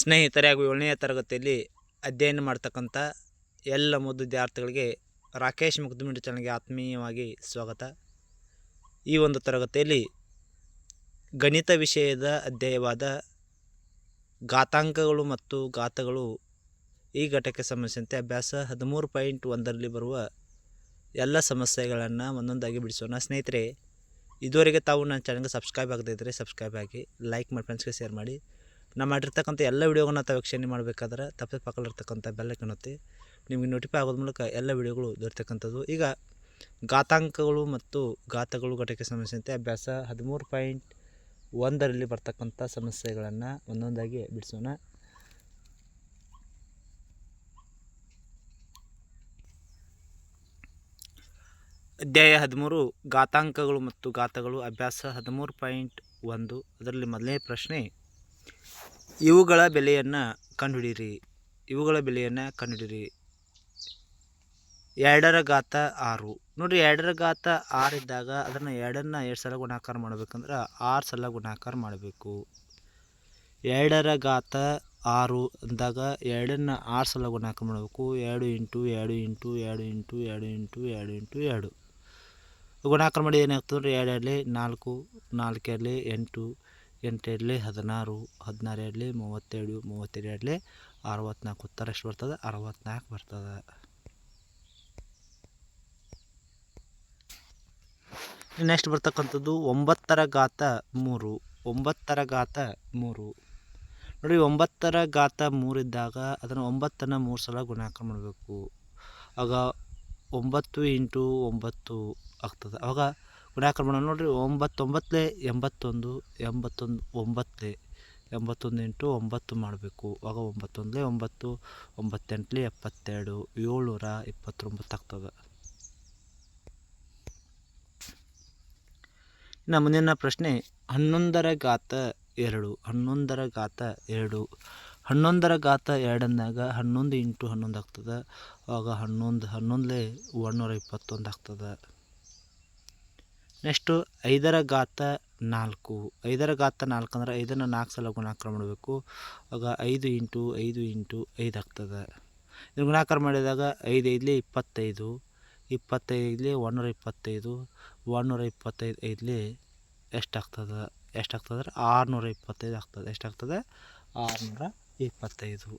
ಸ್ನೇಹಿತರೆ ಹಾಗೂ ಏಳನೇ ತರಗತಿಯಲ್ಲಿ ಅಧ್ಯಯನ ಮಾಡ್ತಕ್ಕಂಥ ಎಲ್ಲ ಮುದ್ದು ವಿದ್ಯಾರ್ಥಿಗಳಿಗೆ ರಾಕೇಶ್ ಮುಗ್ದುಮಿಂಡು ಚಾನಲ್ಗೆ ಆತ್ಮೀಯವಾಗಿ ಸ್ವಾಗತ. ಈ ಒಂದು ತರಗತಿಯಲ್ಲಿ ಗಣಿತ ವಿಷಯದ ಅಧ್ಯಾಯವಾದ ಘಾತಾಂಕಗಳು ಮತ್ತು ಘಾತಗಳು ಈ ಘಟಕ್ಕೆ ಸಂಬಂಧಿಸಿದಂತೆ ಅಭ್ಯಾಸ ಹದಿಮೂರು ಪಾಯಿಂಟ್ ಒಂದರಲ್ಲಿ ಬರುವ ಎಲ್ಲ ಸಮಸ್ಯೆಗಳನ್ನು ಒಂದೊಂದಾಗಿ ಬಿಡಿಸೋಣ. ಸ್ನೇಹಿತರೆ, ಇದುವರೆಗೆ ತಾವು ನನ್ನ ಚಾನಲ್ಗೆ ಸಬ್ಸ್ಕ್ರೈಬ್ ಆಗದೇ ಇದ್ದರೆ ಸಬ್ಸ್ಕ್ರೈಬ್ ಆಗಿ, ಲೈಕ್ ಮಾಡಿ ಫ್ರೆಂಡ್ಸ್ಗೆ ಶೇರ್ ಮಾಡಿ. ನಾ ಮಾಡಿರ್ತಕ್ಕಂಥ ಎಲ್ಲ ವೀಡಿಯೋಗಳನ್ನ ತಾವು ವೀಕ್ಷಣೆ ಮಾಡಬೇಕಾದ್ರೆ ತಪ್ಪದೆ ಪಕ್ಕಲಿರ್ತಕ್ಕಂಥ ಬೆಲ್ಲಕ್ಕೆ ನಿಮಗೆ ನೋಟಿಫೈ ಆಗೋದ್ರ ಮೂಲಕ ಎಲ್ಲ ವೀಡಿಯೋಗಳು ದೊರೆತಕ್ಕಂಥದ್ದು. ಈಗ ಘಾತಾಂಕಗಳು ಮತ್ತು ಘಾತಗಳು ಘಟಕಕ್ಕೆ ಸಂಬಂಧಿಸಿದಂತೆ ಅಭ್ಯಾಸ ಹದಿಮೂರು ಪಾಯಿಂಟ್ ಒಂದರಲ್ಲಿ ಬರ್ತಕ್ಕಂಥ ಸಮಸ್ಯೆಗಳನ್ನು ಒಂದೊಂದಾಗಿ ಬಿಡಿಸೋಣ. ಅಧ್ಯಾಯ ಹದಿಮೂರು, ಘಾತಾಂಕಗಳು ಮತ್ತು ಘಾತಗಳು, ಅಭ್ಯಾಸ ಹದಿಮೂರು ಪಾಯಿಂಟ್ ಒಂದು, ಅದರಲ್ಲಿ ಮೊದಲನೇ ಪ್ರಶ್ನೆ ಇವುಗಳ ಬೆಲೆಯನ್ನು ಕಂಡುಹಿಡಿಯಿರಿ. ಇವುಗಳ ಬೆಲೆಯನ್ನು ಕಂಡುಹಿಡಿಯಿರಿ. ಎರಡರ ಗಾತ ಆರು. ನೋಡಿರಿ, ಎರಡರ ಗಾತ ಆರು ಇದ್ದಾಗ ಅದನ್ನು ಎರಡನ್ನು ಎರಡು ಸಲ ಗುಣಾಕಾರ ಮಾಡ್ಬೇಕಂದ್ರೆ ಆರು ಸಲ ಗುಣಾಕಾರ ಮಾಡಬೇಕು. ಎರಡರ ಗಾತ ಆರು ಅಂದಾಗ ಎರಡನ್ನು ಆರು ಸಲ ಗುಣಾಕಾರ ಮಾಡಬೇಕು. ಎರಡು ಇಂಟು ಎರಡು ಇಂಟು ಎರಡು ಇಂಟು ಎರಡು ಇಂಟು ಎರಡು ಇಂಟು ಎರಡು. ಗುಣಾಕಾರ ಮಾಡಿ ಏನಾಗ್ತದೆ ಎರಡು ಎರಡಲಿ ನಾಲ್ಕು ನಾಲ್ಕು ಎರಡಲಿ ಎಂಟು ಎಂಟು ಎರಡಲಿ ಹದಿನಾರು ಹದಿನಾರು ಎರಡಲಿ ಮೂವತ್ತೆರಡು ಮೂವತ್ತೆರಡು ಎರಡಲಿ ಅರವತ್ನಾಲ್ಕು. ಉತ್ತರ ಎಷ್ಟು ಬರ್ತದೆ? ಅರವತ್ನಾಲ್ಕು ಬರ್ತದೆ. ನೆಕ್ಸ್ಟ್ ಬರ್ತಕ್ಕಂಥದ್ದು ಒಂಬತ್ತರ ಘಾತ ಮೂರು. ಒಂಬತ್ತರ ಘಾತ ಮೂರು. ನೋಡಿ, ಒಂಬತ್ತರ ಘಾತ ಮೂರಿದ್ದಾಗ ಅದನ್ನು ಒಂಬತ್ತನ್ನು ಮೂರು ಸಲ ಗುಣಾಕಾರ ಮಾಡಬೇಕು. ಆಗ ಒಂಬತ್ತು ಇಂಟು ಒಂಬತ್ತು ಆಗ್ತದೆ. ಅವಾಗ ಗುಣಾಕಾರ ನೋಡಿರಿ, ಒಂಬತ್ತೊಂಬತ್ತಲೇ ಎಂಬತ್ತೊಂದು ಎಂಬತ್ತೊಂದು, ಒಂಬತ್ತಲೇ ಎಂಬತ್ತೊಂದು ಇಂಟು ಒಂಬತ್ತು ಮಾಡಬೇಕು. ಆಗ ಒಂಬತ್ತೊಂದಲೇ, ಒಂಬತ್ತು, ಒಂಬತ್ತೆಂಟಲೆ, ಎಪ್ಪತ್ತೆರಡು, ಏಳ್ನೂರ ಇಪ್ಪತ್ತೊಂಬತ್ತು ಆಗ್ತದೆ. ಇನ್ನು ಮುಂದಿನ ಪ್ರಶ್ನೆ, ಹನ್ನೊಂದರ ಘಾತ ಎರಡು, ಹನ್ನೊಂದರ ಘಾತ ಎರಡು. ಹನ್ನೊಂದರ ಘಾತ ಎರಡನ್ನಾಗ ಹನ್ನೊಂದು ಇಂಟು ಹನ್ನೊಂದು ಆಗ್ತದೆ. ಆಗ ಹನ್ನೊಂದು, ಹನ್ನೊಂದಲೇ ಒಂದುನೂರ ಇಪ್ಪತ್ತೊಂದು ಆಗ್ತದೆ. ನೆಕ್ಸ್ಟು ಐದರ ಘಾತ ನಾಲ್ಕು. ಐದರ ಘಾತ ನಾಲ್ಕು ಅಂದ್ರೆ ಐದನ್ನು ನಾಲ್ಕು ಸಲ ಗುಣಾಕಾರ ಮಾಡಬೇಕು. ಆಗ ಐದು ಇಂಟು ಐದು ಇಂಟು ಐದು ಆಗ್ತದೆ. ಇದನ್ನು ಗುಣಾಕಾರ ಮಾಡಿದಾಗ ಐದು ಐದಲಿ ಇಪ್ಪತ್ತೈದು ಇಪ್ಪತ್ತೈದಲಿ ಒಂದೂರ ಇಪ್ಪತ್ತೈದು ಒಂದೂರ ಇಪ್ಪತ್ತೈದು ಐದಲಿ ಎಷ್ಟಾಗ್ತದೆ ಎಷ್ಟಾಗ್ತದೆ ಆರುನೂರ ಇಪ್ಪತ್ತೈದು ಆಗ್ತದೆ. ಎಷ್ಟಾಗ್ತದೆ ಆರುನೂರ ಇಪ್ಪತ್ತೈದು.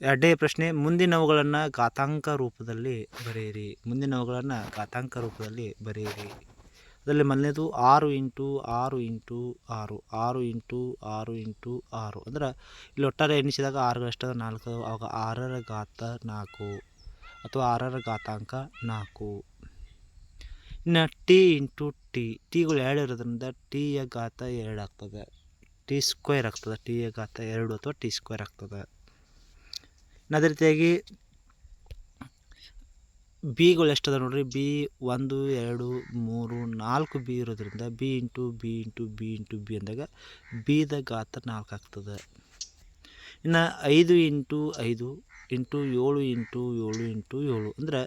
ಎರಡನೇ ಪ್ರಶ್ನೆ, ಮುಂದಿನವುಗಳನ್ನು ಘಾತಾಂಕ ರೂಪದಲ್ಲಿ ಬರೆಯಿರಿ. ಮುಂದಿನವುಗಳನ್ನು ಘಾತಾಂಕ ರೂಪದಲ್ಲಿ ಬರೆಯಿರಿ. ಅದರಲ್ಲಿ ಮೊದಲನೇದು ಆರು ಇಂಟು ಆರು ಇಂಟು ಆರು ಆರು ಇಂಟು ಆರು ಇಂಟು ಆರು. ಅಂದ್ರೆ ಇಲ್ಲಿ ಒಟ್ಟಾರೆ ಎಣಿಸಿದಾಗ ಆರುಗಳಷ್ಟು ನಾಲ್ಕು ಆವಾಗ ಆರರ ಘಾತ ನಾಲ್ಕು ಅಥವಾ ಆರರ ಘಾತಾಂಕ ನಾಲ್ಕು. ಇನ್ನು ಟಿ ಇಂಟು ಟಿ, ಟಿಗಳು ಎರಡು ಇರೋದ್ರಿಂದ ಟಿಯ ಘಾತ ಎರಡು ಆಗ್ತದೆ. ಟಿ ಸ್ಕ್ವೇರ್ ಆಗ್ತದೆ ಟಿಯ ಘಾತ ಎರಡು ಅಥವಾ ಟಿ ಸ್ಕ್ವೇರ್ ಆಗ್ತದೆ. ಅದೇ ರೀತಿಯಾಗಿ ಬಿಗಳು ಎಷ್ಟದ ನೋಡ್ರಿ? ಬಿ ಒಂದು, ಎರಡು, ಮೂರು, ನಾಲ್ಕು ಬಿ ಇರೋದ್ರಿಂದ B into B into B into B ಅಂದಾಗ ಬಿದ ಗಾತ್ರ ನಾಲ್ಕು ಆಗ್ತದೆ. ಇನ್ನು ಐದು ಇಂಟು ಐದು ಇಂಟು ಏಳು ಇಂಟು ಏಳು ಇಂಟು ಏಳು ಅಂದ್ರೆ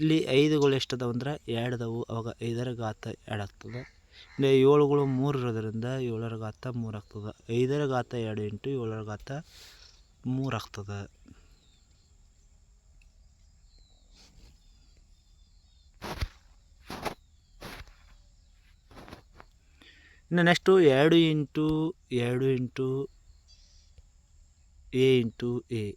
ಇಲ್ಲಿ ಐದುಗಳು ಎಷ್ಟದಾವ ಅಂದ್ರೆ ಎರಡು ಅದಾವು ಅವಾಗ ಐದರ ಗಾತ ಎರಡು ಆಗ್ತದೆ. ಇನ್ನು ಏಳುಗಳು ಮೂರು ಇರೋದ್ರಿಂದ ಏಳರ ಗಾತ ಮೂರು ಆಗ್ತದೆ. ಐದರ ಗಾತ ಎರಡು ಇಂಟು ಏಳರ ಗಾತ ಮೂರು ಆಗ್ತದೆ. ಇನ್ನು ನೆಕ್ಸ್ಟು ಎರಡು ಇಂಟು ಎರಡು ಇಂಟು, ಎ ಇಂಟು, ಎ.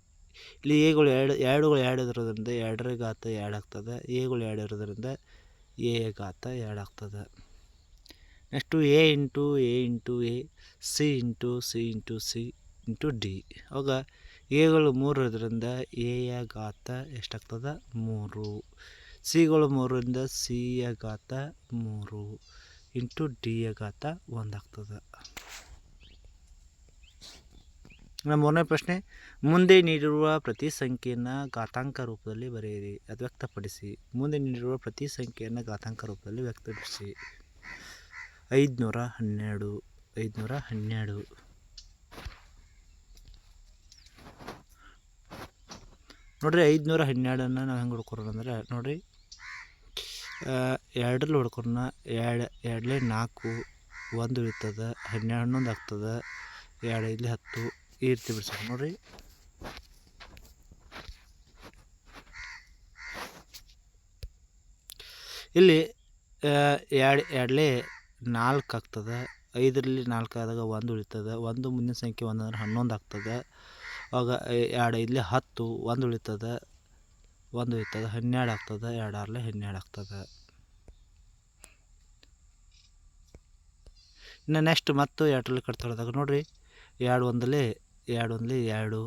ಇಲ್ಲಿ ಎಗಳು ಎರಡು, ಎರಡುಗಳು ಎರಡು ಇರೋದ್ರಿಂದ ಎರಡರ ಘಾತ ಎರಡು ಆಗ್ತದೆ. ಎಗಳು ಎರಡು ಇರೋದ್ರಿಂದ ಎ ಘಾತ ಎರಡು ಆಗ್ತದೆ. Next A into A into, A. C into C into C into, D. ಅವಾಗ ಎಗಳು ಮೂರು ಇರೋದ್ರಿಂದ ಎಯ ಘಾತ ಎಷ್ಟಾಗ್ತದೆ ಮೂರು. ಸಿಗಳು ಮೂರರಿಂದ ಸಿಯ ಘಾತ ಮೂರು. ಇಂಟು ಡಿಯ ಘಾತ ಒಂದಾಗ್ತದೆ ನಮ್ಮ ಮೂರನೇ ಪ್ರಶ್ನೆ, ಮುಂದೆ ನೀಡಿರುವ ಪ್ರತಿ ಸಂಖ್ಯೆಯನ್ನು ಘಾತಾಂಕ ರೂಪದಲ್ಲಿ ಬರೆಯಿರಿ, ಅದು ವ್ಯಕ್ತಪಡಿಸಿ. ಮುಂದೆ ನೀಡಿರುವ ಪ್ರತಿ ಸಂಖ್ಯೆಯನ್ನು ಘಾತಾಂಕ ರೂಪದಲ್ಲಿ ವ್ಯಕ್ತಪಡಿಸಿ. ಐದುನೂರ ಹನ್ನೆರಡು ಐದುನೂರ ಹನ್ನೆರಡು. ನೋಡಿರಿ ಐದುನೂರ ಹನ್ನೆರಡನ್ನು ನಾವು ಹೆಂಗೆ ಹುಡ್ಕೊರೋಣ ಅಂದ್ರೆ ನೋಡಿರಿ ಎರಡರಲ್ಲಿ ಹೊಡ್ಕೊಂಡ್ನ, ಎರಡು, ಎರಡಲೇ ನಾಲ್ಕು, ಒಂದು ಉಳಿತದ ಹನ್ನೆರಡು ಹನ್ನೊಂದು ಆಗ್ತದೆ, ಎರಡು ಐದಲಿ ಹತ್ತು, ಈ ರೀತಿ ಬಿಡ್ಸೋಣ. ನೋಡಿರಿ. ಇಲ್ಲಿ ಎರಡು, ಎರಡಲೇ ನಾಲ್ಕು ಆಗ್ತದೆ, ಐದರಲ್ಲಿ ನಾಲ್ಕು ಆದಾಗ ಒಂದು ಉಳಿತದೆ, ಒಂದು ಮುಂದಿನ ಸಂಖ್ಯೆ ಒಂದು ಅಂದ್ರೆ ಹನ್ನೊಂದು ಆಗ್ತದೆ ಆವಾಗ ಎರಡು, ಐದಲೇ ಹತ್ತು, ಒಂದು ಉಳಿತದೆ ಒಂದು ಇತ್ತದ ಹನ್ನೆರಡು ಆಗ್ತದೆ ಎರಡು ಆರ್ಲೆ ಹನ್ನೆರಡು ಆಗ್ತದೆ. ಇನ್ನು ನೆಕ್ಸ್ಟ್ ಮತ್ತು ಎರಡರಲ್ಲಿ ಕಟ್ ಹೊಡೆದಾಗ ನೋಡಿರಿ, ಎರಡು ಒಂದಲ್ಲಿ ಎರಡು ಒಂದಲ್ಲಿ ಎರಡು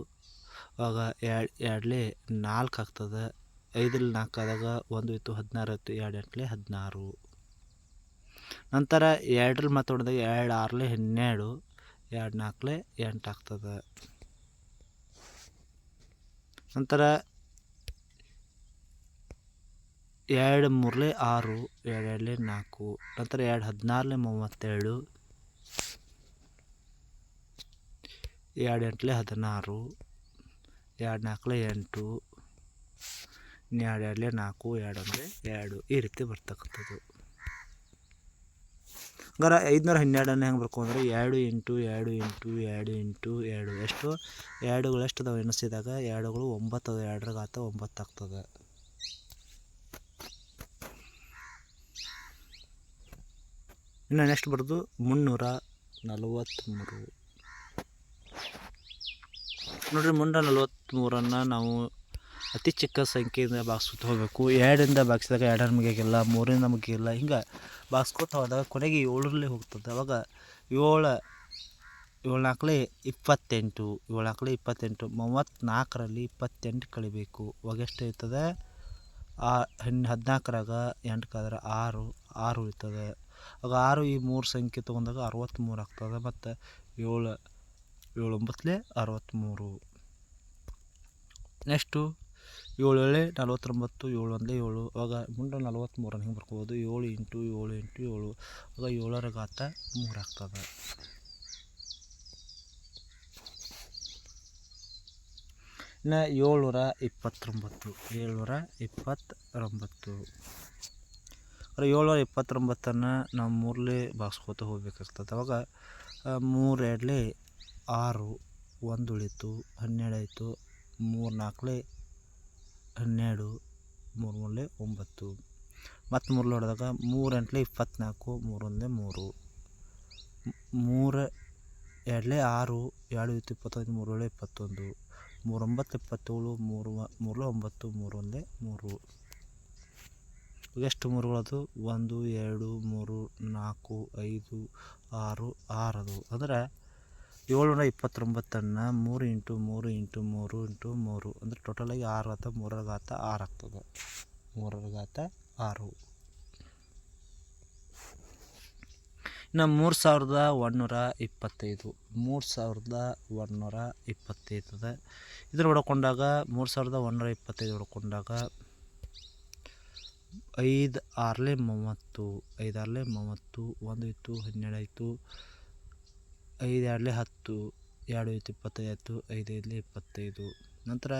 ಆವಾಗ ಎರಡು, ಎರಡಲಿ ನಾಲ್ಕು ಆಗ್ತದೆ ಐದಲ್ಲಿ ನಾಲ್ಕು ಆದಾಗ ಒಂದು ಇತ್ತು ಹದಿನಾರು ಇತ್ತು ಎರಡು ಎಂಟಲೆ ಹದಿನಾರು. ನಂತರ ಎರಡರಲ್ಲಿ ಮತ್ತು ಹೊಡೆದಾಗ ಎರಡು ಆರಲೆ ಹನ್ನೆರಡು, ಎರಡು ನಾಲ್ಕಲೆ ಎಂಟು ಆಗ್ತದೆ. ನಂತರ ಎರಡು ಮೂರಲೆ ಆರು ಎರಡು ಎರಡಲೆ ನಾಲ್ಕು, ನಂತರ ಎರಡು ಹದಿನಾರಲೆ ಮೂವತ್ತೆರಡು, ಎರಡು ಎಂಟಲೆ ಹದಿನಾರು, ಎರಡು ನಾಲ್ಕಲೆ ಎಂಟು ಎರಡು ಎರಡಲೆ ನಾಲ್ಕು, ಎರಡು ಅಂದರೆ ಎರಡು ಈ ರೀತಿ ಬರ್ತಕ್ಕಂಥದ್ದು. ಹಂಗಾರೆ ಐದುನೂರ ಹನ್ನೆರಡನ್ನು ಹೆಂಗೆ ಬರ್ಕೊಂಡ್ರೆ ಎರಡು ಎಂಟು ಎರಡು ಎಂಟು ಎರಡು ಎಂಟು ಎರಡು, ಎಷ್ಟು? ಎರಡುಗಳು ಎಷ್ಟು ಅದಾವೆ ಎಣಿಸಿದಾಗ? ಎರಡುಗಳು ಒಂಬತ್ತು ಅದಾವೆ ಎರಡರ ಘಾತ ಒಂಬತ್ತು ಆಗ್ತದೆ. ಇನ್ನು ನೆಕ್ಸ್ಟ್ ಬರೋದು ಮುನ್ನೂರ ನಲವತ್ತ್ಮೂರು ನೋಡಿರಿ ಮುನ್ನೂರ ನಲವತ್ತ್ಮೂರನ್ನು ನಾವು ಅತಿ ಚಿಕ್ಕ ಸಂಖ್ಯೆಯಿಂದ ಬಾಗಿಸ್ಕೊತ ಹೋಗಬೇಕು. ಎರಡರಿಂದ ಬಾಗಿಸಿದಾಗ ಎರಡರ ಮುಗಿಯಾಗಿಲ್ಲ ಮೂರಿಂದ ಮುಗಿಯಿಲ್ಲ ಹಿಂಗೆ ಬಾಗಿಸ್ಕೊತ ಹೋದಾಗ ಕೊನೆಗೆ ಏಳರಲ್ಲಿ ಹೋಗ್ತದೆ. ಅವಾಗ ಏಳು ಏಳು ನಾಲ್ಕಲೆ ಇಪ್ಪತ್ತೆಂಟು ಏಳು ನಾಲ್ಕಲೆ ಇಪ್ಪತ್ತೆಂಟು ಮೂವತ್ತ್ನಾಲ್ಕರಲ್ಲಿ ಇಪ್ಪತ್ತೆಂಟು ಕಳಿಬೇಕು. ಅವಾಗ ಎಷ್ಟು ಇರ್ತದೆ? ಆ ಹದಿನಾಲ್ಕರಾಗ ಎಂಟಕ್ಕಾದ್ರೆ ಆರು ಆರು ಉಳಿತದೆ. ಆಗ ಆರು ಈ ಮೂರು ಸಂಖ್ಯೆ ತೊಗೊಂಡಾಗ ಅರವತ್ತ್ಮೂರು ಆಗ್ತದೆ. ಮತ್ತು ಏಳು ಏಳು ಅರವತ್ತ್ಮೂರು ನೆಕ್ಸ್ಟು ಏಳು ಏಳೆ ನಲ್ವತ್ತೊಂಬತ್ತು ಏಳು ಒಂದಲೇ ಏಳು. ಅವಾಗ ಮುಂದೆ ನಲ್ವತ್ತ್ಮೂರನ್ನು ಹಿಂಗೆ ಬರ್ಕೋಬೋದು? ಏಳು ಎಂಟು ಏಳು ಎಂಟು ಏಳು. ಆಗ ಏಳರ ಘಾತ ಮೂರು ಆಗ್ತದೆ. ಇನ್ನು ಏಳ್ನೂರ ಇಪ್ಪತ್ತೊಂಬತ್ತು ಏಳ್ನೂರ ಇಪ್ಪತ್ತೊಂಬತ್ತು. ಏಳ್ನೂರ ಇಪ್ಪತ್ತೊಂಬತ್ತನ್ನು ನಾವು ಮೂರಲೇ ಬಾಗಿಸ್ಕೋತ ಹೋಗ್ಬೇಕಾಗ್ತದೆ. ಅವಾಗ ಮೂರು ಎರಡಲೇ ಆರು, ಒಂದು ಉಳಿತು, ಹನ್ನೆರಡು ಆಯಿತು, ಮೂರು ನಾಲ್ಕಲೇ ಹನ್ನೆರಡು, ಮೂರು ಮೂರಲೇ ಒಂಬತ್ತು. ಮತ್ತು ಮೂರಲೆ ಹೊಡೆದಾಗ ಮೂರು ಎಂಟಲೇ ಇಪ್ಪತ್ತ್ನಾಲ್ಕು, ಮೂರು ಒಂದಲೇ ಮೂರು. ಮೂರು ಎರಡಲೇ ಆರು, ಎರಡು ಇತ್ತು ಇಪ್ಪತ್ತೈದು ಮೂರೇಳು ಇಪ್ಪತ್ತೊಂದು. ಮೂರೊಂಬತ್ತು ಇಪ್ಪತ್ತೇಳು, ಮೂರು ಮೂರಲೆ ಒಂಬತ್ತು ಮೂರೊಂದೇ ಮೂರು. ಎಷ್ಟು ಮೂರುಗಳದು? ಒಂದು, ಎರಡು, ಮೂರು, ನಾಲ್ಕು, ಐದು, ಆರು, ಆರದು. ಅಂದರೆ ಏಳ್ನೂರ ಇಪ್ಪತ್ತೊಂಬತ್ತನ್ನು ಮೂರು ಇಂಟು ಮೂರು ಇಂಟು ಮೂರು ಇಂಟು ಮೂರು. ಅಂದರೆ ಟೋಟಲಾಗಿ ಆರು ಆತ ಮೂರರ ಘಾತ ಆರು ಆಗ್ತದೆ. ಮೂರರ ಘಾತ ಆರು. ಇನ್ನು ಮೂರು ಸಾವಿರದ ಒಂದುನೂರ ಇಪ್ಪತ್ತೈದು. ಮೂರು ಸಾವಿರದ ಒಂದುನೂರ ಇಪ್ಪತ್ತೈದು ಅದ ಇದ್ರ ಹೊಡ್ಕೊಂಡಾಗ ಮೂರು ಸಾವಿರದ ಒಂದುನೂರ ಇಪ್ಪತ್ತೈದು ಹೊಡ್ಕೊಂಡಾಗ ಐದು ಆರ್ಲೆ ಮೂವತ್ತು, ಐದು ಆರ್ಲೆ ಮೂವತ್ತು, ಒಂದು ಇತ್ತು ಹನ್ನೆರಡು ಆಯಿತು ಐದು ಎರಡಲೇ ಹತ್ತು, ಎರಡು ಇತ್ತು ಇಪ್ಪತ್ತೈದು ಆಯಿತು ಐದು ಐದಲೇ ಇಪ್ಪತ್ತೈದು, ನಂತರ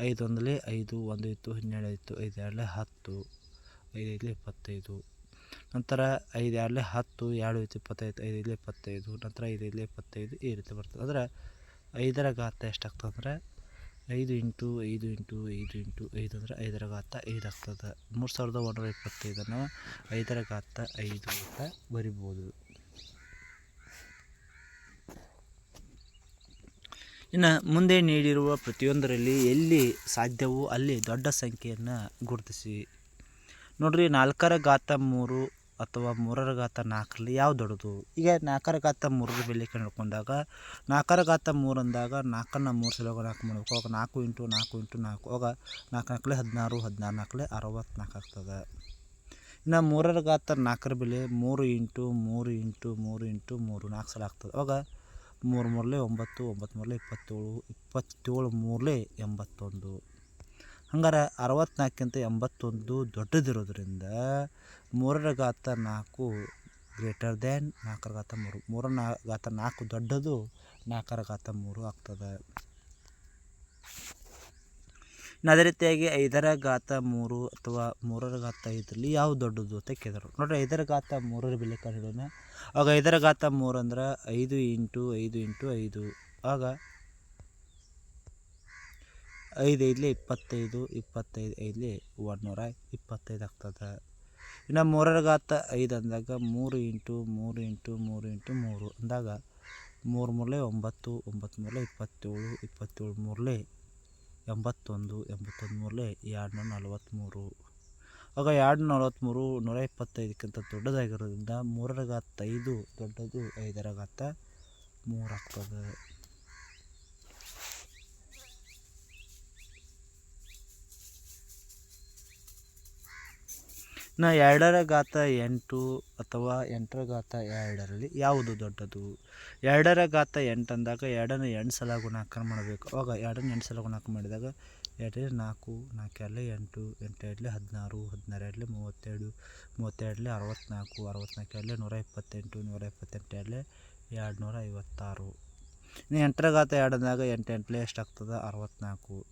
ಐದು ಒಂದಲೇ ಐದು, ಒಂದು ಇತ್ತು ಹನ್ನೆರಡು ಆಯಿತು ಐದು ಎರಡಲೇ ಹತ್ತು, ಐದು ಐದಲೇ ಇಪ್ಪತ್ತೈದು, ನಂತರ ಐದು ಎರಡಲೇ ಹತ್ತು, ಎರಡು ಇತ್ತು ಇಪ್ಪತ್ತೈದು, ಐದು ಐದಲೇ ಇಪ್ಪತ್ತೈದು, ನಂತರ ಐದು ಐದಲೇ ಇಪ್ಪತ್ತೈದು ಈ ರೀತಿ ಬರ್ತದೆ. ಅಂದ್ರೆ ಐದರ ಘಾತ ಎಷ್ಟಾಗ್ತದೆ ಅಂದರೆ ಐದು ಇಂಟು ಐದು ಇಂಟು ಐದು ಇಂಟು ಐದು ಅಂದರೆ ಐದರ ಘಾತ ಐದು ಆಗ್ತದೆ. ಮೂರು ಸಾವಿರದ ಒಂದೂರ ಇಪ್ಪತ್ತೈದನ್ನು ಐದರ ಘಾತ ಐದು ಅಂತ ಬರಿಬೋದು. ಇನ್ನು ಮುಂದೆ ನೀಡಿರುವ ಪ್ರತಿಯೊಂದರಲ್ಲಿ ಎಲ್ಲಿ ಸಾಧ್ಯವೋ ಅಲ್ಲಿ ದೊಡ್ಡ ಸಂಖ್ಯೆಯನ್ನು ಗುರುತಿಸಿ. ನೋಡ್ರಿ ನಾಲ್ಕರ ಘಾತ ಮೂರು ಅಥವಾ ಮೂರರ ಘಾತ ನಾಲ್ಕರಲ್ಲಿ ಯಾವ ದೊಡ್ಡದು? ಈಗ ನಾಲ್ಕರ ಘಾತ ಮೂರರ ಬೆಲೆ ಕಂಡುಕೊಂಡಾಗ ನಾಲ್ಕರ ಘಾತ ಮೂರು ಅಂದಾಗ ನಾಲ್ಕನ್ನು ಮೂರು ಸಲ ನಾಲ್ಕು ಮಾಡಬೇಕು. ಆವಾಗ ನಾಲ್ಕು ಇಂಟು ನಾಲ್ಕು ಇಂಟು ನಾಲ್ಕು, ಅವಾಗ ನಾಲ್ಕು ನಾಲ್ಕಲೆ ಹದಿನಾರು ಹದಿನಾರು ನಾಲ್ಕಲೆ ಅರವತ್ತ್ನಾಲ್ಕು ಆಗ್ತದೆ. ಇನ್ನು ಮೂರರ ಘಾತ ನಾಲ್ಕರ ಬೆಲೆ ಮೂರು ಇಂಟು ಮೂರು ಇಂಟು ಮೂರು ಇಂಟು ಮೂರು ನಾಲ್ಕು ಸಲ ಆಗ್ತದೆ. ಅವಾಗ ಮೂರು ಮೂರಲೆ ಒಂಬತ್ತು ಒಂಬತ್ತು ಮೂರಲೆ ಇಪ್ಪತ್ತೇಳು ಇಪ್ಪತ್ತೇಳು ಮೂರಲೆ ಎಂಬತ್ತೊಂದು. ಹಂಗಾರೆ ಅರವತ್ತ್ನಾಲ್ಕಿಂತ ಎಂಬತ್ತೊಂದು ದೊಡ್ಡದಿರೋದ್ರಿಂದ ಮೂರರ ಘಾತ ನಾಲ್ಕು ಗ್ರೇಟರ್ ದ್ಯಾನ್ ನಾಲ್ಕರ ಘಾತ ಮೂರು. ಮೂರರ ನಾ ಘಾತ ನಾಲ್ಕು ದೊಡ್ಡದು ನಾಲ್ಕರ ಘಾತ ಮೂರು ಆಗ್ತದೆ. ಅದೇ ರೀತಿಯಾಗಿ ಐದರ ಘಾತ ಮೂರು ಅಥವಾ ಮೂರರ ಘಾತ ಐದರಲ್ಲಿ ಯಾವ ದೊಡ್ಡದು ಅಂತ ಕೇಳಿದ್ರು. ನೋಡ್ರಿ ಐದರ ಘಾತ ಮೂರರ ಬೆಲೆ ಕಂಡಿಡೋಣ ಆಗ ಐದರ ಘಾತ ಮೂರು ಅಂದ್ರೆ ಐದು ಇಂಟು ಐದು ಇಂಟು ಐದು. ಆಗ ಐದು ಐದ್ಲಿ ಇಪ್ಪತ್ತೈದು ಇಪ್ಪತ್ತೈದು ಐದ್ಲಿ ಒಂದುನೂರ ಇಪ್ಪತ್ತೈದು ಆಗ್ತದೆ. ಇನ್ನು ಮೂರರ ಘಾತ ಐದು ಅಂದಾಗ ಮೂರು ಇಂಟು ಮೂರು ಇಂಟು ಮೂರು ಇಂಟು ಮೂರು ಅಂದಾಗ ಮೂರು ಮೂರಲೆ ಒಂಬತ್ತು ಒಂಬತ್ತು ಮೂರಲೆ ಇಪ್ಪತ್ತೇಳು ಇಪ್ಪತ್ತೇಳು ಮೂರಲೆ ಎಂಬತ್ತೊಂದು ಎಂಬತ್ತೊಂದು ಮೂರಲೆ ಎರಡು ನೂರ ನಲ್ವತ್ತ್ಮೂರು. ಆಗ ಎರಡು ನಲ್ವತ್ತ್ಮೂರು ನೂರ ಇಪ್ಪತ್ತೈದಕ್ಕಿಂತ ದೊಡ್ಡದಾಗಿರೋದ್ರಿಂದ ಮೂರರ ಘಾತ ಐದು, ದೊಡ್ಡದು ಐದರ ಘಾತ ಮೂರು ಆಗ್ತದೆ. ಇನ್ನು ಎರಡರ ಘಾತ ಎಂಟು ಅಥವಾ ಎಂಟರ ಘಾತ ಎರಡರಲ್ಲಿ ಯಾವುದು ದೊಡ್ಡದು? ಎರಡರ ಘಾತ ಎಂಟು ಅಂದಾಗ ಎರಡನ್ನು ಎಂಟು ಸಲ ಗುಣಾಕಾರ ಮಾಡಬೇಕು. ಅವಾಗ ಎರಡನ್ನು ಎಂಟು ಸಲ ಗುಣಾಕಾರ ಮಾಡಿದಾಗ ಎರಡರಲ್ಲಿ ನಾಲ್ಕು ನಾಲ್ಕು ಎರಡು ಎಂಟು ಎಂಟು ಎರಡಲಿ ಹದಿನಾರು ಹದಿನಾರು ಎರಡಲಿ ಮೂವತ್ತೆರಡು ಮೂವತ್ತೆರಡಲಿ ಅರವತ್ತ್ನಾಲ್ಕು ಅರವತ್ತ್ನಾಲ್ಕು ಎರಡಲಿ ನೂರ ಇಪ್ಪತ್ತೆಂಟು ನೂರ ಇಪ್ಪತ್ತೆಂಟು ಎರಡಲಿ ಎರಡು ನೂರ ಐವತ್ತಾರು. ಇನ್ನು ಎಂಟರ ಘಾತ ಎರಡು ಅಂದಾಗ ಎಂಟು ಎಷ್ಟು ಎಷ್ಟಾಗ್ತದೆ ಅರವತ್ತ್ನಾಲ್ಕು.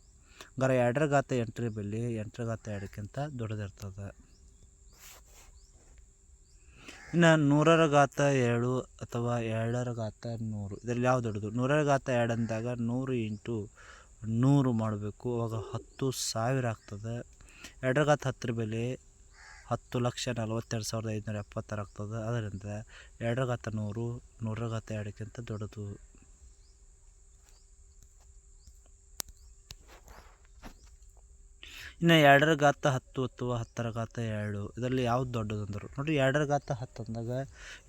ಗರ ಎರಡರ ಘಾತ ಎಂಟರ ಬೆಲೆ ಎಂಟರ ಘಾತ ಎರಡಕ್ಕಿಂತ ದೊಡ್ಡದಿರ್ತದೆ. ಇನ್ನು ನೂರರ ಘಾತ ಎರಡು ಅಥವಾ ಎರಡರ ಘಾತ ನೂರು. ಇದರಲ್ಲಿ ಯಾವ್ದು ದೊಡ್ಡದು? ನೂರರ ಘಾತ ಎರಡು ಅಂದಾಗ ನೂರು ಇಂಟು ನೂರು ಮಾಡಬೇಕು. ಅವಾಗ ಹತ್ತು ಸಾವಿರ ಆಗ್ತದೆ. ಎರಡರ ಘಾತ ಹತ್ತರ ಬೆಲೆ ಹತ್ತು ಲಕ್ಷ ನಲವತ್ತೆರಡು ಸಾವಿರದ ಐದುನೂರ ಎಪ್ಪತ್ತಾರು ಆಗ್ತದೆ. ಅದರಿಂದ ಎರಡರ ಘಾತ ನೂರು, ನೂರರ ಘಾತ ಎರಡಕ್ಕಿಂತ ದೊಡ್ಡದು. ಇನ್ನು ಎರಡರ ಘಾತ ಹತ್ತು ಅಥವಾ ಹತ್ತರ ಘಾತ ಎರಡು. ಇದರಲ್ಲಿ ಯಾವ್ದು ದೊಡ್ಡದು ಅಂದರು ನೋಡಿರಿ ಎರಡರ ಘಾತ ಹತ್ತು ಅಂದಾಗ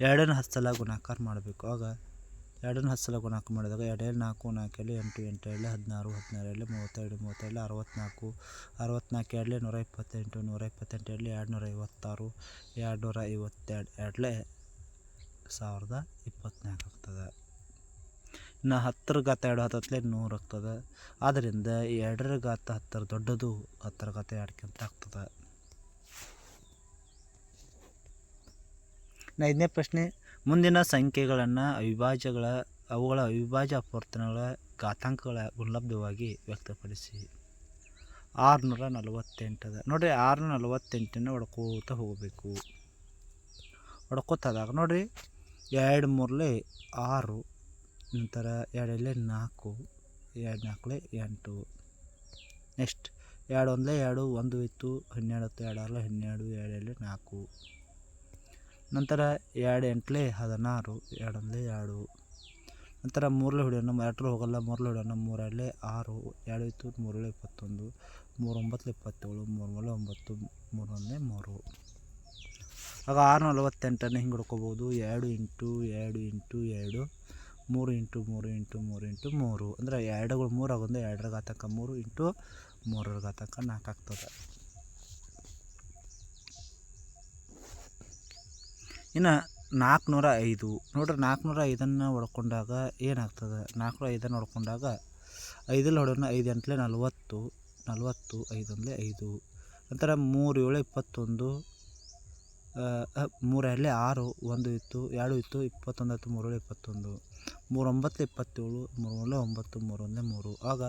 ಎರಡನ್ನು ಹತ್ತು ಸಲ ಗುಣಾಕಾರ ಮಾಡಬೇಕು. ಆಗ ಎರಡನ್ನು ಹತ್ತು ಸಲ ಗುಣಾಕಾರ ಮಾಡಿದಾಗ ಎರಡೇಳು ನಾಲ್ಕು ನಾಲ್ಕಲ್ಲಿ ಎಂಟು ಎಂಟು ಏಳು ಹದಿನಾರು ಹದಿನಾರು ಏಳು ಮೂವತ್ತೆರಡು ಮೂವತ್ತೆರಡು ಅರವತ್ತ್ನಾಲ್ಕು ಅರವತ್ತ್ನಾಲ್ಕು ಎರಡಲೇ ನೂರ ಇಪ್ಪತ್ತೆಂಟು ನೂರ ಇಪ್ಪತ್ತೆಂಟು ಎರಡು ನೂರ ಐವತ್ತಾರು ಎರಡು ನೂರ ಐವತ್ತೆರಡು ಎರಡಲೇ ಸಾವಿರದ ಇಪ್ಪತ್ತ್ನಾಲ್ಕು ಆಗ್ತದೆ. ಇನ್ನು ಹತ್ತರ ಘಾತ ಎರಡು ಹತ್ತತ್ಲೆ ನೂರು ಆಗ್ತದೆ. ಆದ್ದರಿಂದ ಎರಡರ ಘಾತ ಹತ್ತರ ದೊಡ್ಡದು ಹತ್ತರ ಘಾತ ಎರಡಕ್ಕಿಂತ ಆಗ್ತದೆ. ಐದನೇ ಪ್ರಶ್ನೆ, ಮುಂದಿನ ಸಂಖ್ಯೆಗಳನ್ನು ಅವಿಭಾಜ್ಯಗಳ, ಅವುಗಳ ಅವಿಭಾಜ್ಯ ಅಪವರ್ತನಗಳ ಘಾತಾಂಕಗಳ ಗುಣಲಬ್ಧವಾಗಿ ವ್ಯಕ್ತಪಡಿಸಿ. ಆರುನೂರ ನಲವತ್ತೆಂಟದ, ನೋಡಿರಿ ಆರುನೂರ ನಲವತ್ತೆಂಟನ್ನು ಹೊಡ್ಕೋತ ಹೋಗಬೇಕು. ಹೊಡ್ಕೋತಾದಾಗ ನೋಡಿರಿ, ಎರಡು ಮೂರಲೆ ಆರು ನಂತರ ಎರಡಲ್ಲೇ ನಾಲ್ಕು ಎರಡು ನಾಲ್ಕಲೆ ಎಂಟು. ನೆಕ್ಸ್ಟ್ ಎರಡು ಒಂದಲೇ ಎರಡು, ಒಂದು ಇತ್ತು, ಹನ್ನೆರಡು ಹತ್ತು ಎರಡು ಆರಲೆ ಹನ್ನೆರಡು ಎರಡಲ್ಲೇ ನಾಲ್ಕು. ನಂತರ ಎರಡು ಎಂಟ್ಲೆ ಹದಿನಾರು ಎರಡು ಒಂದಲೆ ಎರಡು. ನಂತರ ಮೂರಲೆ ಹೊಡೆಯೋಣ ಎರಡರಲ್ಲಿ ಹೋಗಲ್ಲ ಮೂರಲೆ ಹೊಡೆಯೋಣ ಮೂರಲ್ಲೇ ಆರು, ಎರಡು ಇತ್ತು ಮೂರಲ್ಲೇ ಇಪ್ಪತ್ತೊಂದು ಮೂರು ಒಂಬತ್ತಲೆ ಇಪ್ಪತ್ತೇಳು ಮೂರು ಮೂರಲೆ ಒಂಬತ್ತು ಮೂರು ಒಂದಲೇ ಮೂರು. ಆಗ ಆರು ನಲವತ್ತೆಂಟನ್ನು ಹಿಂಗೆ ಹುಡ್ಕೋಬೋದು, ಎರಡು ಇಂಟು ಎರಡು ಇಂಟು, ಎರಡು. ಮೂರು ಇಂಟು ಮೂರು ಇಂಟು ಮೂರು ಇಂಟು ಮೂರು. ಅಂದರೆ ಎರಡುಗಳು ಮೂರು ಆಗೋದು ಎರಡರ ಘಾತಕ ಮೂರು ಇಂಟು ಮೂರರ ಘಾತಕ ನಾಲ್ಕು ಆಗ್ತದೆ. ಇನ್ನು ನಾಲ್ಕುನೂರ ಐದು ನೋಡ್ರಿ ನಾಲ್ಕುನೂರ ಐದನ್ನು ಹೊಡ್ಕೊಂಡಾಗ ಏನಾಗ್ತದೆ? ನಾಲ್ಕುನೂರ ಐದನ್ನು ಹೊಡ್ಕೊಂಡಾಗ ಐದಲ್ಲಿ ಹೊಡೋಣ ಐದು ಎಂಟ್ಲೆ ನಲ್ವತ್ತು ನಲ್ವತ್ತು ಅಂದರೆ ಐದು. ನಂತರ ಮೂರು ಏಳು ಇಪ್ಪತ್ತೊಂದು ಮೂರಲ್ಲಿ ಆರು, ಒಂದು ಇತ್ತು, ಎರಡು ಇತ್ತು, ಇಪ್ಪತ್ತೊಂದು ಹತ್ತು, ಮೂರು ಇಪ್ಪತ್ತೊಂದು. ಮೂರು ಒಂಬತ್ತು ಇಪ್ಪತ್ತೇಳು ಮೂರು ಒಂದು ಒಂಬತ್ತು ಮೂರು ಒಂದೇ ಮೂರು ಆಗ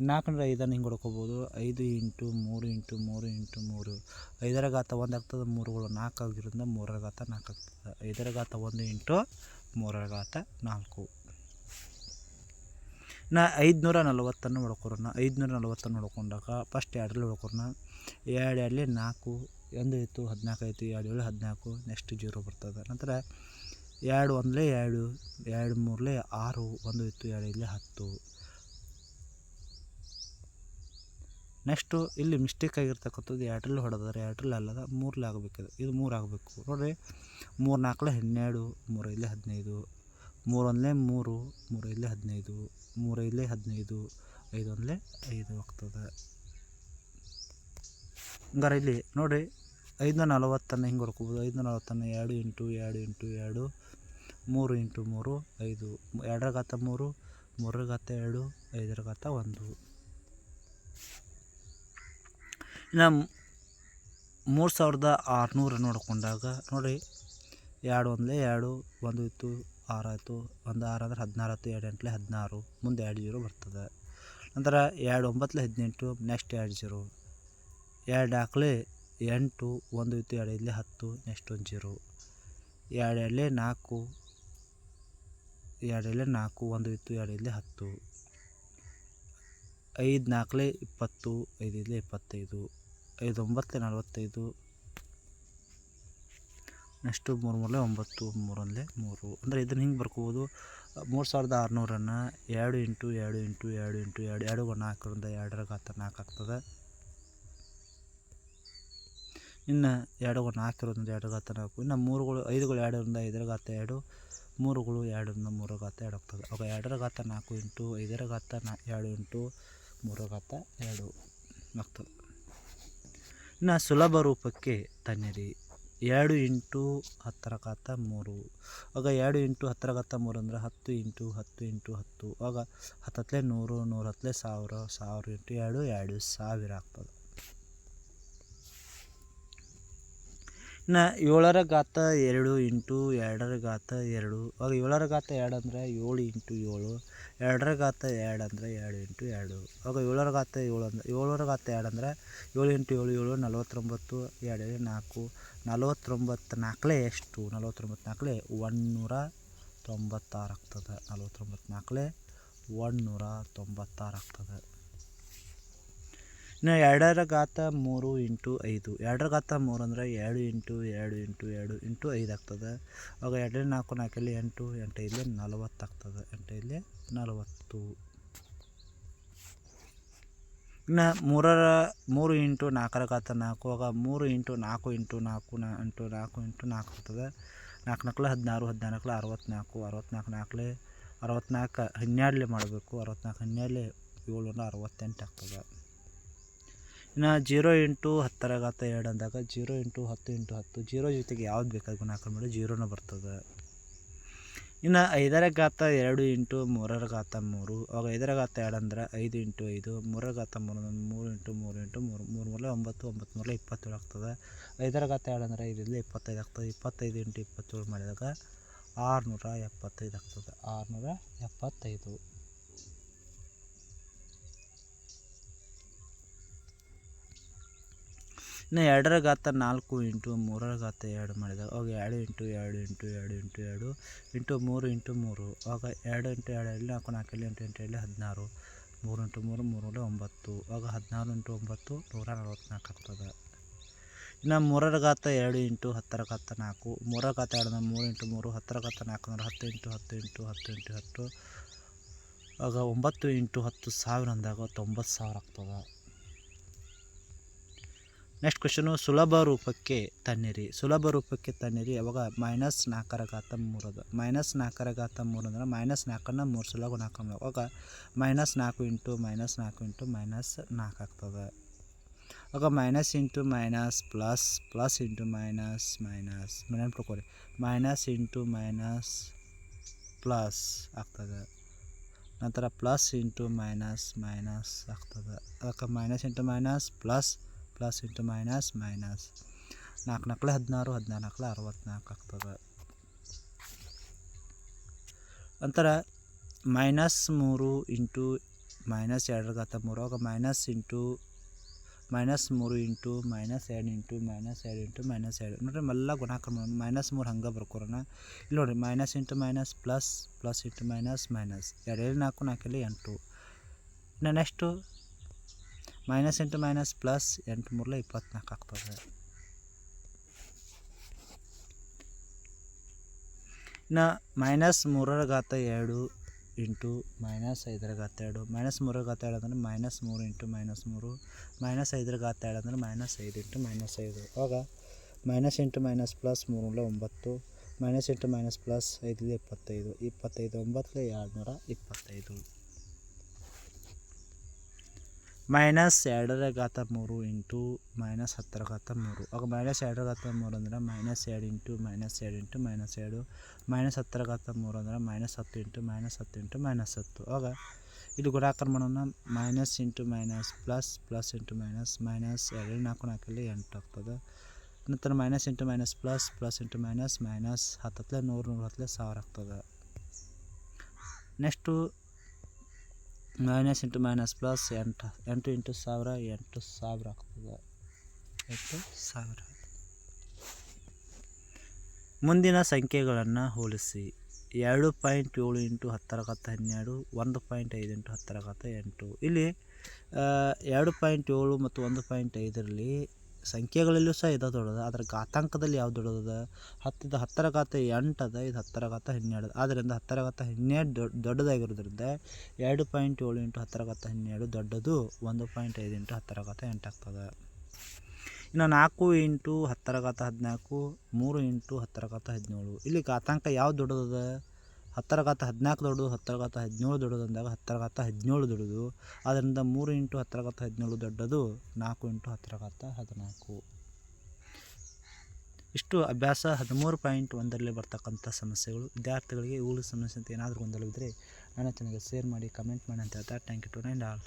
ನಾಲ್ಕುನೂರ ಐದನ್ನು ಹಿಂಗೆ ಹೊಡ್ಕೋಬೋದು. ಐದು ಇಂಟು ಮೂರು ಇಂಟು ಮೂರು ಇಂಟು ಮೂರು. ಐದರ ಘಾತ ಒಂದು ಆಗ್ತದೆ, ಮೂರುಗಳು ನಾಲ್ಕು ಆಗಿರೋದ್ರಿಂದ ಮೂರರ ಘಾತ ನಾಲ್ಕು ಆಗ್ತದೆ. ಐದರ ಘಾತ ಒಂದು ಇಂಟು ಮೂರರ ಘಾತ ನಾಲ್ಕು. ನಾ ಐದುನೂರ ನಲವತ್ತನ್ನು ಹೊಡ್ಕೊರೋಣ. ಐದುನೂರ ನಲವತ್ತನ್ನು ಹೊಡ್ಕೊಂಡಾಗ ಫಸ್ಟ್ ಎರಡರಲ್ಲಿ ಹೊಡ್ಕೊರೋಣ. ಎರಡು ಎರಡಲಿ ನಾಲ್ಕು, ಒಂದು ಇತ್ತು, ಹದಿನಾಲ್ಕು ಆಯಿತು. ಎರಡು ಏಳು ಹದಿನಾಲ್ಕು ನೆಕ್ಸ್ಟ್ ಜೀರೋ ಬರ್ತದೆ. ನಂತರ ಎರಡು ಒಂದ್ಲೆ ಎರಡು ಎರಡು ಮೂರ್ಲೆ ಆರು, ಒಂದು ಇತ್ತು, ಎರಡು ಇಲ್ಲೇ ಹತ್ತು. ನೆಕ್ಸ್ಟು ಇಲ್ಲಿ ಮಿಸ್ಟೇಕ್ ಆಗಿರ್ತಕ್ಕಂಥದ್ದು ಎರಡರಲ್ಲಿ ಹೊಡೆದ್ರೆ ಎರಡರಲ್ಲಿ ಅಲ್ಲದ ಮೂರಲ್ಲಿ ಆಗಬೇಕಿದೆ. ಇದು ಮೂರು ಆಗಬೇಕು. ನೋಡಿರಿ, ಮೂರು ನಾಲ್ಕಲೆ ಹನ್ನೆರಡು, ಮೂರು ಇಲ್ಲೇ ಹದಿನೈದು, ಮೂರು ಒಂದಲೇ ಮೂರು ಮೂರು ಇಲ್ಲೇ ಹದಿನೈದು, ಮೂರು ಇಲ್ಲೇ ಹದಿನೈದು, ಐದು ಒಂದಲೇ ಐದು ಆಗ್ತದೆ ಹಂಗಾರೆ ಇಲ್ಲಿ ನೋಡಿರಿ, ಐದು ನಲವತ್ತನ್ನು ಹಿಂಗೆ ಹೊಡ್ಕೋಬೋದು. ಐದು ನಲವತ್ತನ್ನು ಎರಡು ಎಂಟು ಎರಡು ಎಂಟು ಎರಡು ಮೂರು ಇಂಟು ಮೂರು, ಐದು ಎರಡರ ಘಾತ ಮೂರು ಮೂರರ ಘಾತ ಎರಡು ಐದರ ಘಾತ ಒಂದು. ಇನ್ನು ಮೂರು ಸಾವಿರದ ಆರುನೂರು ನೋಡಿಕೊಂಡಾಗ ನೋಡಿ, ಎರಡು ಒಂದಲೇ ಎರಡು, ಒಂದು ಇತ್ತು, ಆರು ಆಯಿತು, ಒಂದು ಆರು ಅಂದ್ರೆ ಹದಿನಾರು ಆಯಿತು ಎರಡು ಎಂಟಲೇ ಹದಿನಾರು, ಮುಂದೆ ಎರಡು ಜೀರೋ ಬರ್ತದೆ. ನಂತರ ಎರಡು ಒಂಬತ್ತಲೇ ಹದಿನೆಂಟು ನೆಕ್ಸ್ಟ್ ಎರಡು ಜೀರೋ. ಎರಡು ನಾಲ್ಕಲೆ ಎಂಟು, ಒಂದು ಇತ್ತು, ಎರಡು ಇಲ್ಲೇ ಹತ್ತು ನೆಕ್ಸ್ಟ್ ಒಂದು ಜೀರೋ. ಎರಡು ಎರಡಲೇ ನಾಲ್ಕು ಎರಡು ಇಲ್ಲ ನಾಲ್ಕು, ಒಂದು ಇತ್ತು ಎರಡು ಇಲ್ಲ ಹತ್ತು. ಐದು ನಾಲ್ಕಲೆ ಇಪ್ಪತ್ತು ಐದು ಇಲ್ಲ ಇಪ್ಪತ್ತೈದು ಐದು ಒಂಬತ್ತು ನಲವತ್ತೈದು. ನೆಕ್ಸ್ಟು ಮೂರು ಮೂರಲೆ ಒಂಬತ್ತು ಮೂರೊಂದಲೆ ಮೂರು. ಅಂದರೆ ಇದನ್ನು ಹಿಂಗೆ ಬರ್ಕೋಬೋದು. ಮೂರು ಸಾವಿರದ ಆರುನೂರನ್ನು ಎರಡು ಇಂಟು ಎರಡು ಇಂಟು ಎರಡು ಇಂಟು ಎರಡು ಎರಡು ನಾಲ್ಕರಿಂದ ಎರಡರ ಗಾತ್ರ ನಾಲ್ಕು ಆಗ್ತದೆ. ಇನ್ನು ಎರಡು ನಾಲ್ಕಿರೋದ್ರಿಂದ ಎರಡು ಗಾತ್ರ ನಾಲ್ಕು, ಇನ್ನು ಮೂರುಗಳು, ಐದುಗಳು ಎರಡರಿಂದ ಐದರ ಗಾತ್ರ ಎರಡು ಮೂರುಗಳು ಎರಡರಿಂದ ಮೂರು ಘಾತ ಎರಡು ಆಗ್ತದೆ ಅವಾಗ ಎರಡರ ಘಾತ ನಾಲ್ಕು ಇಂಟು ಐದರ ಘಾತ ನಾ ಎರಡು ಇಂಟು ಮೂರು ಘಾತ ಎರಡು ಆಗ್ತದೆ. ಇನ್ನು ಸುಲಭ ರೂಪಕ್ಕೆ ತನ್ನಿರಿ. ಎರಡು ಇಂಟು ಹತ್ತರ ಘಾತ ಮೂರು. ಆಗ ಎರಡು ಇಂಟು ಹತ್ತರ ಘಾತ ಮೂರು ಅಂದರೆ ಹತ್ತು ಇಂಟು ಹತ್ತು ಇಂಟು ಹತ್ತು. ಆಗ ಹತ್ತತ್ಲೆ ನೂರು ನೂರು ಹತ್ತಲೆ ಸಾವಿರ ಸಾವಿರ ಇಂಟು ಎರಡು ಎರಡು ಸಾವಿರ ಆಗ್ತದೆ. ಇನ್ನು ಏಳರ ಘಾತ ಎರಡು ಇಂಟು ಎರಡರ ಘಾತ ಎರಡು. ಆಗ ಏಳರ ಘಾತ ಎರಡು ಅಂದರೆ ಏಳು ಇಂಟು ಏಳು, ಎರಡರ ಘಾತ ಎರಡು ಅಂದರೆ ಎರಡು ಇಂಟು ಎರಡು. ಆಗ ಏಳರ ಘಾತ ಏಳು ಅಂದ್ರೆ ಏಳರ ಘಾತ ಎರಡು ಅಂದರೆ ಏಳು ಇಂಟು ಏಳು ಏಳು ನಲವತ್ತೊಂಬತ್ತು, ಎರಡು ನಾಲ್ಕು, ನಲವತ್ತೊಂಬತ್ತು ನಾಲ್ಕಲೇ ಎಷ್ಟು? ನಲವತ್ತೊಂಬತ್ತು ನಾಲ್ಕಲೇ ಒಂದುನೂರ ತೊಂಬತ್ತಾರು ಆಗ್ತದೆ. ನಲವತ್ತೊಂಬತ್ತು ನಾಲ್ಕಲೇ ಒಂದುನೂರ ತೊಂಬತ್ತಾರು ಆಗ್ತದೆ. ಇನ್ನು ಎರಡರ ಘಾತ ಮೂರು ಇಂಟು ಐದು. ಎರಡರ ಘಾತ ಮೂರು ಅಂದರೆ ಎರಡು ಇಂಟು ಎರಡು ಇಂಟು ಎರಡು ಇಂಟು ಐದು ಆಗ್ತದೆ. ಆಗ ಎರಡನೇ ನಾಲ್ಕು ನಾಲ್ಕಲ್ಲಿ ಎಂಟು ಎಂಟು ಇಲ್ಲಿ ನಲವತ್ತು ಆಗ್ತದೆ. ಎಂಟು ಇಲ್ಲಿ ನಲವತ್ತು. ಇನ್ನು ಮೂರರ, ಮೂರು ಇಂಟು ನಾಲ್ಕರ ಘಾತ ನಾಲ್ಕು. ಆಗ ಮೂರು ಇಂಟು ನಾಲ್ಕು ಇಂಟು ನಾಲ್ಕು ನಾ, ಇಂಟು ನಾಲ್ಕು ಇಂಟು ನಾಲ್ಕು ಆಗ್ತದೆ. ನಾಲ್ಕು ನಾಲ್ಕಲೆ ಹದಿನಾರು ಹದಿನಾಲ್ಕಲೆ ಅರವತ್ತ್ನಾಲ್ಕು ಅರವತ್ತ್ನಾಲ್ಕು ನಾಲ್ಕಲೆ ಅರವತ್ತ್ನಾಲ್ಕು ಹನ್ನೆರಡಲೆ ಮಾಡಬೇಕು. ಅರವತ್ತ್ನಾಲ್ಕು ಹನ್ನೆರಡಲೆ ಏಳುನೂರ ಅರವತ್ತೆಂಟು ಆಗ್ತದೆ. ಇನ್ನು ಜೀರೋ ಇಂಟು ಹತ್ತರ ಘಾತ ಎರಡು ಅಂದಾಗ ಜೀರೋ ಇಂಟು ಹತ್ತು ಇಂಟು ಹತ್ತು, ಜೀರೋ ಜೊತೆಗೆ ಯಾವ್ದು ಬೇಕಾದ ಗುಣಾಕಾರ ಮಾಡಿ ಜೀರೋನ ಬರ್ತದೆ. ಇನ್ನು ಐದರ ಘಾತ ಎರಡು ಇಂಟು ಮೂರರ ಘಾತ ಮೂರು, ಅವಾಗ ಐದರ ಘಾತ ಎರಡು ಅಂದ್ರೆ ಐದು ಇಂಟು ಐದು ಮೂರರ ಘಾತ ಮೂರು ಮೂರು ಇಂಟು ಮೂರು ಇಂಟು ಮೂರು ಮೂರು ಮೂರಲೆ ಒಂಬತ್ತು ಒಂಬತ್ತು ಮೂರಲೆ ಇಪ್ಪತ್ತೇಳು ಆಗ್ತದೆ. ಐದರ ಘಾತ ಎರಡು ಅಂದ್ರೆ ಐದರಲ್ಲಿ ಇಪ್ಪತ್ತೈದು ಆಗ್ತದೆ. ಇಪ್ಪತ್ತೈದು ಇಂಟು ಇಪ್ಪತ್ತೇಳು ಮಾಡಿದಾಗ ಆರುನೂರ ಎಪ್ಪತ್ತೈದು ಆಗ್ತದೆ. ಆರುನೂರ ಎಪ್ಪತ್ತೈದು. ಇನ್ನು ಎರಡರ ಘಾತ ನಾಲ್ಕು ಇಂಟು ಮೂರರ ಘಾತ ಎರಡು ಮಾಡಿದಾಗ ಅವಾಗ ಎರಡು ಇಂಟು ಎರಡು ಇಂಟು ಎರಡು ಇಂಟು ಎರಡು ಇಂಟು ಮೂರು ಇಂಟು ಮೂರು. ಆಗ ಎರಡು ಇಂಟು ಎರಡು ಎರಡು ನಾಲ್ಕು ನಾಲ್ಕು ಎರಡು ಎಂಟು ಎಂಟು ಎರಡು ಹದಿನಾರು. ಮೂರು ಇಂಟು ಮೂರು ಮೂರರಲ್ಲಿ ಒಂಬತ್ತು. ಆಗ ಹದಿನಾರು ಇಂಟು ಒಂಬತ್ತು ನೂರ ನಲವತ್ತ್ನಾಲ್ಕು ಆಗ್ತದೆ. ಇನ್ನು ಮೂರರ ಘಾತ ಎರಡು ಇಂಟು ಹತ್ತರ ಘಾತ ನಾಲ್ಕು. ಮೂರರ ಘಾತ ಎರಡು ಮೂರು ಇಂಟು ಮೂರು ಹತ್ತರ ಘಾತ ನಾಲ್ಕು ಅಂದ್ರೆ ಹತ್ತು ಇಂಟು ಹತ್ತು ಇಂಟು ಹತ್ತು ಇಂಟು ಹತ್ತು. ಆಗ ಒಂಬತ್ತು ಇಂಟು ಹತ್ತು ಸಾವಿರ ಅಂದಾಗ ತೊಂಬತ್ತು ಸಾವಿರ ಆಗ್ತದೆ. ನೆಕ್ಸ್ಟ್ ಕ್ವಶನು ಸುಲಭ ರೂಪಕ್ಕೆ ತನ್ನಿರಿ. ಸುಲಭ ರೂಪಕ್ಕೆ ತನ್ನಿರಿ, ಅವಾಗ ಮೈನಸ್ ನಾಲ್ಕರ ಘಾತ ಮೂರದು. ಮೈನಸ್ ನಾಲ್ಕರ ಘಾತ ಮೂರು ಅಂದ್ರೆ ಮೈನಸ್ ನಾಲ್ಕನ್ನು ಮೂರು ಸಲ ಗುಣಾಕ ಅವಾಗ ಮೈನಸ್ ನಾಲ್ಕು ಇಂಟು ಮೈನಸ್ ನಾಲ್ಕು ಇಂಟು ಮೈನಸ್ ನಾಲ್ಕು ಆಗ್ತದೆ. ಆಗ minus into minus plus plus into minus minus ನೆನ್ಪಿಟ್ಕೊರಿ minus into minus plus ಆಗ್ತದೆ. ನಂತರ ಪ್ಲಸ್ ಇಂಟು ಮೈನಸ್ ಮೈನಸ್ ಆಗ್ತದೆ. ಅದಕ್ಕೆ minus into minus plus plus into minus minus ನಾಲ್ಕು ನಕ್ಲೆ ಹದಿನಾರು ನಾಲ್ಕಲೆ ಅರವತ್ತ್ನಾಲ್ಕು ಆಗ್ತದೆ. ನಂತರ ಮೈನಸ್ ಮೂರು ಇಂಟು ಮೈನಸ್ ಎರಡರ ಘಾತ ಮೂರು ಆವಾಗ ಮೈನಸ್ ಇಂಟು ಮೈನಸ್ ಮೂರು ಇಂಟು ಮೈನಸ್ ಎರಡು ಇಂಟು ಮೈನಸ್ ಎರಡು ಇಂಟು ಮೈನಸ್ ಎರಡು. ನೋಡಿರಿ ಮೆಲ್ಲ ಗುಣಾಕಾರ ಮೈನಸ್ ಮೂರು ಹಂಗೆ ಬರ್ಕೊರೋಣ. ಇಲ್ಲಿ ನೋಡಿರಿ minus into minus plus plus into minus minus. ಎರಡು ನಾಲ್ಕು ನಾಲ್ಕಲ್ಲಿ ಎಂಟು. Next minus into minus plus ಎಂಟು ಮೂರಲ ಇಪ್ಪತ್ನಾಲ್ಕು ಆಗ್ತದೆ. ಇನ್ನು ಮೈನಸ್ ಮೂರರ ಘಾತ ಎರಡು ಇಂಟು ಮೈನಸ್ ಐದರ ಘಾತ ಎರಡು. ಮೈನಸ್ ಮೂರರ ಘಾತ ಎರಡು ಅಂದರೆ ಮೈನಸ್ ಮೂರು ಇಂಟು ಮೈನಸ್ ಮೂರು. ಮೈನಸ್ ಐದರ ಘಾತ ಎರಡು ಅಂದರೆ ಮೈನಸ್ ಐದು ಇಂಟು ಮೈನಸ್ ಐದು. ಆಗ ಮೈನಸ್ ಇಂಟು ಮೈನಸ್ ಪ್ಲಸ್ ಮೂರಲೆ ಒಂಬತ್ತು. ಮೈನಸ್ ಇಂಟು ಮೈನಸ್ ಪ್ಲಸ್ ಐದಲೆ ಇಪ್ಪತ್ತೈದು. ಇಪ್ಪತ್ತೈದು ಒಂಬತ್ತಲೇ ಎರಡು ನೂರ ಇಪ್ಪತ್ತೈದು. ಮೈನಸ್ ಎರಡರ ಘಾತ ಮೂರು ಇಂಟು ಮೈನಸ್ ಹತ್ತರ ಘಾತ ಮೂರು ಆಗ ಮೈನಸ್ ಎರಡರ ಘಾತ ಮೂರು ಅಂದ್ರೆ ಮೈನಸ್ ಎರಡು ಇಂಟು ಮೈನಸ್ ಎರಡು ಇಂಟು ಮೈನಸ್ ಎರಡು, ಮೈನಸ್ ಹತ್ತರ ಘಾತ ಮೂರು ಅಂದ್ರೆ ಮೈನಸ್ ಹತ್ತು ಇಂಟು ಮೈನಸ್ ಹತ್ತು ಇಂಟು ಮೈನಸ್ ಹತ್ತು. ಆಗ ಇದು ಗುಣಾಕಾರ ಮಾಡೋಣ. Minus into minus plus plus into minus minus ಎರಡು ನಾಲ್ಕು ನಾಲ್ಕಲ್ಲಿ ಎಂಟು ಆಗ್ತದೆ. ನಂತರ minus into minus plus plus into minus minus ಹತ್ತತ್ಲೆ ನೂರು ನೂರು ಹತ್ತಲೆ ಸಾವಿರ ಆಗ್ತದೆ. Next minus into minus plus ಎಂಟು ಎಂಟು ಇಂಟು ಸಾವಿರ ಎಂಟು ಸಾವಿರ ಆಗ್ತದೆ. ಎಂಟು ಸಾವಿರ. ಮುಂದಿನ ಸಂಖ್ಯೆಗಳನ್ನು ಹೋಲಿಸಿ. ಎರಡು ಪಾಯಿಂಟ್ ಏಳು ಇಂಟು ಹತ್ತರ ಕತ್ತ ಹನ್ನೆರಡು, ಒಂದು ಪಾಯಿಂಟ್ ಐದು ಇಂಟು ಹತ್ತರ ಕತ್ತ ಎಂಟು. ಇಲ್ಲಿ ಎರಡು ಪಾಯಿಂಟ್ ಏಳು ಮತ್ತು ಒಂದು ಪಾಯಿಂಟ್ ಐದರಲ್ಲಿ ಸಂಖ್ಯೆಗಳಲ್ಲೂ ಸಹ ಇದು ದೊಡ್ಡದ ಅದರ ಘಾತಾಂಕದಲ್ಲಿ ಯಾವ್ದು ದೊಡ್ಡದ ಹತ್ತಿದ ಹತ್ತರ ಘಾತ ಅದ, ಇದು ಹತ್ತರ ಘಾತ ಹನ್ನೆರಡು. ಆದ್ದರಿಂದ ಹತ್ತರ ಘಾತ ಹನ್ನೆರಡು ದೊಡ್ಡ ದೊಡ್ಡದಾಗಿರೋದ್ರಿಂದ ಎರಡು ಪಾಯಿಂಟ್ ಏಳು ಇಂಟು ಹತ್ತರ ಘಾತ ಹನ್ನೆರಡು ದೊಡ್ಡದು ಒಂದು ಪಾಯಿಂಟ್ ಐದು ಇಂಟು ಹತ್ತರ ಘಾತ ಆಗ್ತದೆ. ಇನ್ನು ನಾಲ್ಕು ಇಂಟು ಹತ್ತರ ಘಾತ ಹದಿನಾಲ್ಕು, ಮೂರು ಇಂಟು ಹತ್ತರ ಘಾತ ಹದಿನೇಳು. ಇಲ್ಲಿ ಘಾತಾಂಕ ಯಾವ್ದು ದೊಡ್ಡದದ? ಹತ್ತರ ಘಾತ ಹದಿನಾಲ್ಕು ದೊಡ್ಡದು ಹತ್ತರ ಘಾತ ಹದಿನೇಳು ದೊಡ್ಡದು ಅಂದಾಗ ಹತ್ತರ ಘಾತ ಹದಿನೇಳು ದೊಡ್ಡದು. ಆದ್ದರಿಂದ ಮೂರು ಇಂಟು ಹತ್ತರ ಘಾತ ಹದಿನೇಳು ದೊಡ್ಡದು, ನಾಲ್ಕು ಇಂಟು ಹತ್ತರ ಘಾತ ಹದಿನಾಲ್ಕು. ಇಷ್ಟು ಅಭ್ಯಾಸ ಹದಿಮೂರು ಪಾಯಿಂಟ್ ಒಂದರಲ್ಲಿ ಬರ್ತಕ್ಕಂಥ ಸಮಸ್ಯೆಗಳು. ವಿದ್ಯಾರ್ಥಿಗಳಿಗೆ ಇವುಗಳ ಸಮಸ್ಯೆ ಅಂತ ಏನಾದರೂ ಗೊಂದಲವಿದ್ದರೆ ನನ್ನ ಚಾನಲ್ಗೆ ಶೇರ್ ಮಾಡಿ ಕಮೆಂಟ್ ಮಾಡಿ ಅಂತ ಹೇಳ್ತಾ ಥ್ಯಾಂಕ್ ಯು ಟು ನೈಂಡ್ ಆಲ್